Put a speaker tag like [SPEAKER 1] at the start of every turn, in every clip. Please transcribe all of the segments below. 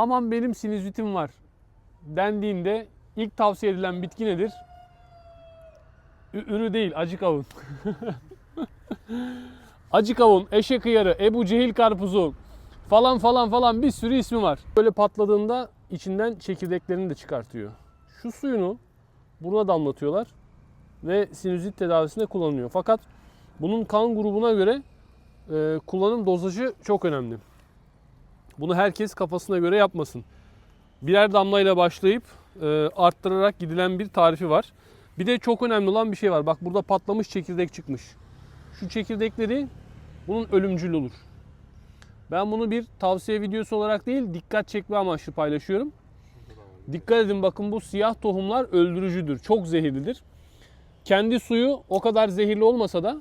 [SPEAKER 1] aman benim sinüzitim var dendiğinde ilk tavsiye edilen bitki nedir? Ürü değil, acı kavun. acı kavun, eşek hıyarı, Ebu Cehil karpuzu falan falan falan bir sürü ismi var. Böyle patladığında içinden çekirdeklerini de çıkartıyor. Şu suyunu buruna damlatıyorlar ve sinüzit tedavisinde kullanılıyor. Fakat bunun kan grubuna göre e, kullanım dozajı çok önemli. Bunu herkes kafasına göre yapmasın. Birer damlayla başlayıp e, arttırarak gidilen bir tarifi var. Bir de çok önemli olan bir şey var. Bak burada patlamış çekirdek çıkmış. Şu çekirdekleri bunun ölümcül olur. Ben bunu bir tavsiye videosu olarak değil dikkat çekme amaçlı paylaşıyorum. Dikkat edin bakın bu siyah tohumlar öldürücüdür. Çok zehirlidir. Kendi suyu o kadar zehirli olmasa da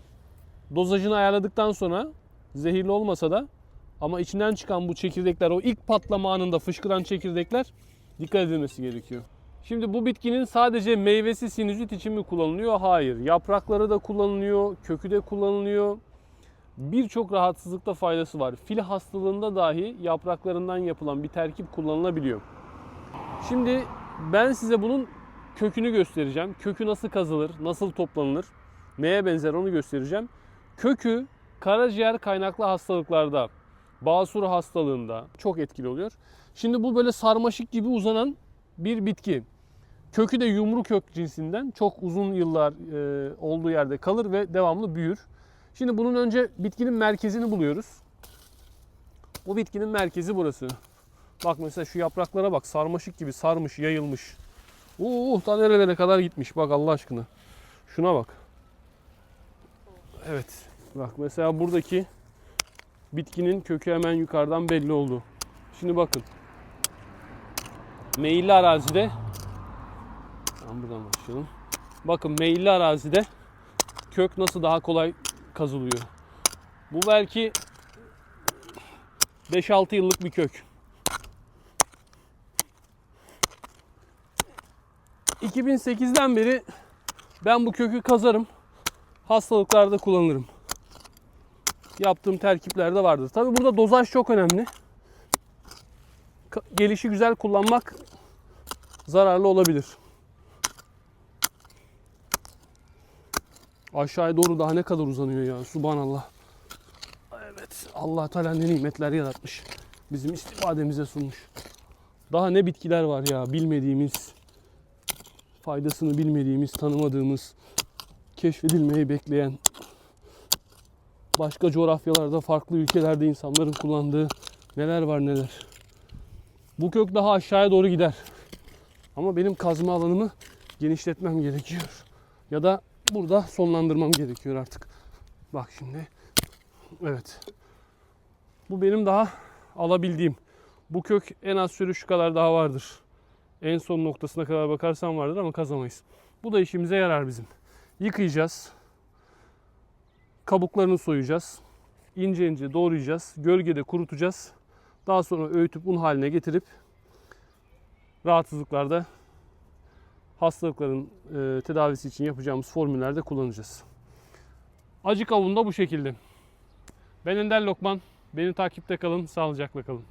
[SPEAKER 1] dozajını ayarladıktan sonra zehirli olmasa da ama içinden çıkan bu çekirdekler o ilk patlama anında fışkıran çekirdekler dikkat edilmesi gerekiyor. Şimdi bu bitkinin sadece meyvesi sinüzit için mi kullanılıyor? Hayır. Yaprakları da kullanılıyor, kökü de kullanılıyor. Birçok rahatsızlıkta faydası var. Fil hastalığında dahi yapraklarından yapılan bir terkip kullanılabiliyor. Şimdi ben size bunun kökünü göstereceğim. Kökü nasıl kazılır, nasıl toplanılır, neye benzer onu göstereceğim. Kökü karaciğer kaynaklı hastalıklarda, basur hastalığında çok etkili oluyor. Şimdi bu böyle sarmaşık gibi uzanan bir bitki. Kökü de yumru kök cinsinden çok uzun yıllar e, olduğu yerde kalır ve devamlı büyür. Şimdi bunun önce bitkinin merkezini buluyoruz. Bu bitkinin merkezi burası. Bak mesela şu yapraklara bak sarmaşık gibi sarmış, yayılmış. Uh, ta nerelere kadar gitmiş bak Allah aşkına. Şuna bak. Evet. Bak mesela buradaki bitkinin kökü hemen yukarıdan belli oldu. Şimdi bakın. Meyilli arazide Tamam buradan başlayalım. Bakın meyilli arazide kök nasıl daha kolay kazılıyor. Bu belki 5-6 yıllık bir kök. 2008'den beri ben bu kökü kazarım. Hastalıklarda kullanırım. Yaptığım terkiplerde vardır. Tabi burada dozaj çok önemli. Gelişi güzel kullanmak zararlı olabilir. Aşağıya doğru daha ne kadar uzanıyor ya. Subhanallah. Evet. Allah Teala ne nimetler yaratmış. Bizim istifademize sunmuş. Daha ne bitkiler var ya bilmediğimiz, faydasını bilmediğimiz, tanımadığımız, keşfedilmeyi bekleyen, başka coğrafyalarda, farklı ülkelerde insanların kullandığı neler var neler. Bu kök daha aşağıya doğru gider. Ama benim kazma alanımı genişletmem gerekiyor. Ya da burada sonlandırmam gerekiyor artık. Bak şimdi. Evet. Bu benim daha alabildiğim. Bu kök en az sürü şu kadar daha vardır. En son noktasına kadar bakarsan vardır ama kazamayız. Bu da işimize yarar bizim. Yıkayacağız. Kabuklarını soyacağız. İnce ince doğrayacağız. Gölgede kurutacağız. Daha sonra öğütüp un haline getirip rahatsızlıklarda hastalıkların e, tedavisi için yapacağımız formüllerde kullanacağız. Acı kavun da bu şekilde. Ben Ender Lokman. Beni takipte kalın, sağlıcakla kalın.